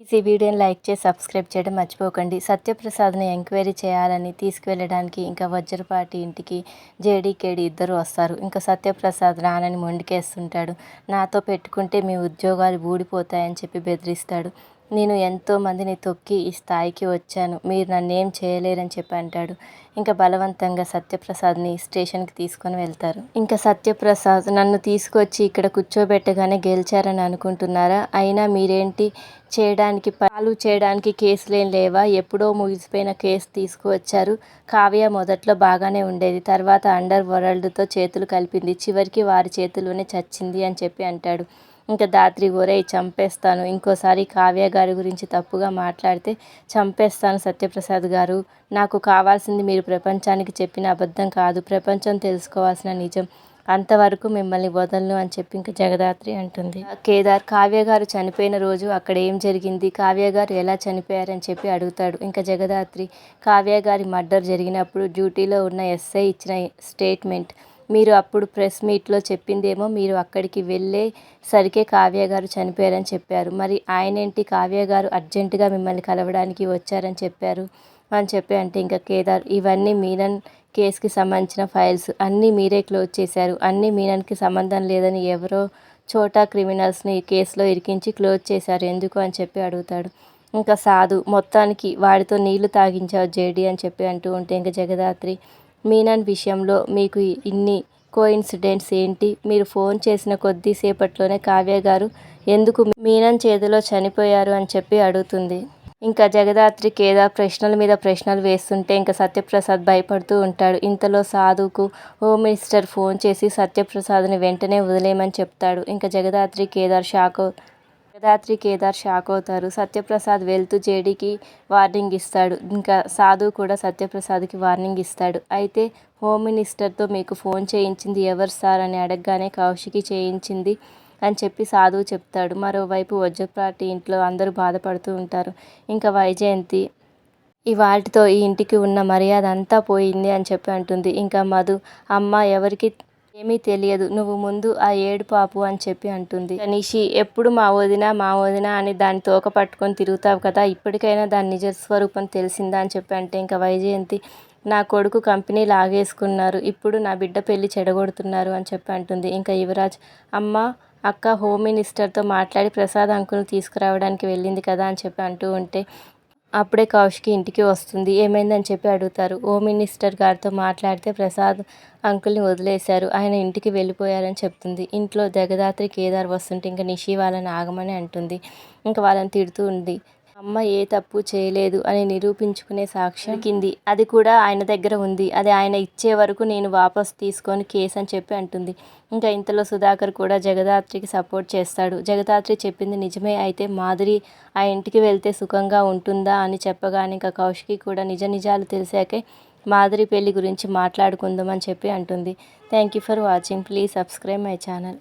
ఈ వీడియోని లైక్ చేసి సబ్స్క్రైబ్ చేయడం మర్చిపోకండి. సత్యప్రసాద్ని ఎంక్వైరీ చేయాలని తీసుకువెళ్ళడానికి ఇంకా వజ్రపాటి ఇంటికి జేడీకేడి ఇద్దరు వస్తారు. ఇంకా సత్యప్రసాద్ రానని మొండికేస్తుంటాడు. నాతో పెట్టుకుంటే మీ ఉద్యోగాలు ఊడిపోతాయని చెప్పి బెదిరిస్తాడు. నేను ఎంతో మందిని తొక్కి ఈ స్థాయికి వచ్చాను. మీరు నన్ను ఏం చేయలేరని చెప్పి అంటాడు. ఇంకా బలవంతంగా సత్యప్రసాద్ని స్టేషన్కి తీసుకొని వెళ్తారు. ఇంకా సత్యప్రసాద్ నన్ను తీసుకొచ్చి ఇక్కడ కూర్చోబెట్టగానే గెలిచారని అనుకుంటున్నారా? అయినా మీరేంటి? చేయడానికి పాలు చేయడానికి కేసులేం లేవా? ఎప్పుడో ముగిసిపోయిన కేసు తీసుకువచ్చారు. కావ్య మొదట్లో బాగానే ఉండేది. తర్వాత అండర్ వరల్డ్తో చేతులు కలిపింది. చివరికి వారి చేతిలోనే చచ్చింది అని చెప్పి అంటాడు. ఇంకా దాత్రి ఒరేయ్ చంపేస్తాను. ఇంకోసారి కావ్య గారి గురించి తప్పుగా మాట్లాడితే చంపేస్తాను సత్యప్రసాద్ గారు. నాకు కావాల్సింది మీరు ప్రపంచానికి చెప్పిన అబద్ధం కాదు. ప్రపంచం తెలుసుకోవాల్సిన నిజం. అంతవరకు మిమ్మల్ని వదలను అని చెప్పి ఇంకా జగదాత్రి అంటుంది. కేదార్ కావ్య గారు చనిపోయిన రోజు అక్కడ ఏం జరిగింది? కావ్య గారు ఎలా చనిపోయారని చెప్పి అడుగుతాడు. ఇంకా జగదాత్రి కావ్య గారి మర్డర్ జరిగినప్పుడు డ్యూటీలో ఉన్న ఎస్ఐ ఇచ్చిన స్టేట్మెంట్ మీరు అప్పుడు ప్రెస్ మీట్లో చెప్పిందేమో మీరు అక్కడికి వెళ్ళే సరికే కావ్య గారు చనిపోయారని చెప్పారు. మరి ఆయనేంటి? కావ్య గారు అర్జెంటుగా మిమ్మల్ని కలవడానికి వచ్చారని చెప్పారు. అని చెప్పి అంటే ఇంకా కేదార్ ఇవన్నీ మీనన్ కేసుకి సంబంధించిన ఫైల్స్ అన్నీ మీరే క్లోజ్ చేశారు. అన్నీ మీనన్కి సంబంధం లేదని ఎవరో చోటా క్రిమినల్స్ని కేసులో ఇరికించి క్లోజ్ చేశారు. ఎందుకు అని చెప్పి అడుగుతాడు. ఇంకా సాధు మొత్తానికి వాడితో నీళ్ళు తాగించావు జేడి అని చెప్పి అంటూ ఉంటే ఇంకా జగదాత్రి మీనన్ విషయంలో మీకు ఇన్ని కోఇన్సిడెంట్స్ ఏంటి? మీరు ఫోన్ చేసిన కొద్దిసేపట్లోనే కావ్య గారు ఎందుకు మీనన్ చేతిలో చనిపోయారు అని చెప్పి అడుగుతుంది. ఇంకా జగదాత్రి కేదార్ ప్రశ్నల మీద ప్రశ్నలు వేస్తుంటే ఇంకా సత్యప్రసాద్ భయపడుతూ ఉంటాడు. ఇంతలో సాధుకు హోమ్ మినిస్టర్ ఫోన్ చేసి సత్యప్రసాద్ని వెంటనే వదిలేయమని చెప్తాడు. ఇంకా జగదాత్రి కేదార్ షాక్ జగదాత్రి కేదార్ షాక్ అవుతారు. సత్యప్రసాద్ వెళ్తూ జేడీకి వార్నింగ్ ఇస్తాడు. ఇంకా సాధు కూడా సత్యప్రసాద్కి వార్నింగ్ ఇస్తాడు. అయితే హోమ్ మినిస్టర్తో మీకు ఫోన్ చేయించింది ఎవరు సార్ అని అడగగానే కౌశికి చేయించింది అని చెప్పి సాధువు చెప్తాడు. మరోవైపు వజ్రపాటి ఇంట్లో అందరూ బాధపడుతూ ఉంటారు. ఇంకా వైజయంతి వాటితో ఈ ఇంటికి ఉన్న మర్యాద అంతా పోయింది అని చెప్పి అంటుంది. ఇంకా మధు అమ్మ ఎవరికి ఏమీ తెలియదు. నువ్వు ముందు ఆ ఏడు పాపు అని చెప్పి అంటుంది. నిషి ఎప్పుడు మా వదిన మా వదిన అని దాని తోక పట్టుకొని తిరుగుతావు కదా ఇప్పటికైనా దాని నిజ స్వరూపం తెలిసిందా అని చెప్పి అంటే ఇంకా వైజయంతి నా కొడుకు కంపెనీ లాగేసుకున్నారు. ఇప్పుడు నా బిడ్డ పెళ్ళి చెడగొడుతున్నారు అని చెప్పి అంటుంది. ఇంకా యువరాజ్ అమ్మ అక్క హోమ్ మినిస్టర్తో మాట్లాడి ప్రసాద్ అంకుల్ని తీసుకురావడానికి వెళ్ళింది కదా అని చెప్పి అంటూ ఉంటే అప్పుడే కౌశికి ఇంటికి వస్తుంది. ఏమైందని చెప్పి అడుగుతారు. హోమ్ మినిస్టర్ గారితో మాట్లాడితే ప్రసాద్ అంకుల్ని వదిలేశారు. ఆయన ఇంటికి వెళ్ళిపోయారని చెప్తుంది. ఇంట్లో జగదాత్రి కేదార్ వస్తుంటే ఇంకా నిషి వాళ్ళని ఆగమని అంటుంది. ఇంకా వాళ్ళని తిడుతూ ఉంది. అమ్మ ఏ తప్పు చేయలేదు అని నిరూపించుకునే సాక్ష్యం కింది. అది కూడా ఆయన దగ్గర ఉంది. అది ఆయన ఇచ్చే వరకు నేను వాపస్ తీసుకొని కేసు అని చెప్పి అంటుంది. ఇంకా ఇంతలో సుధాకర్ కూడా జగదాత్రికి సపోర్ట్ చేస్తాడు. జగదాత్రి చెప్పింది నిజమే. అయితే మాధురి ఆ ఇంటికి వెళ్తే సుఖంగా ఉంటుందా అని చెప్పగానే ఇంకా కౌశికి కూడా నిజ నిజాలు తెలిసాకే మాధురి పెళ్ళి గురించి మాట్లాడుకుందామని చెప్పి అంటుంది. Thank you for watching please subscribe my channel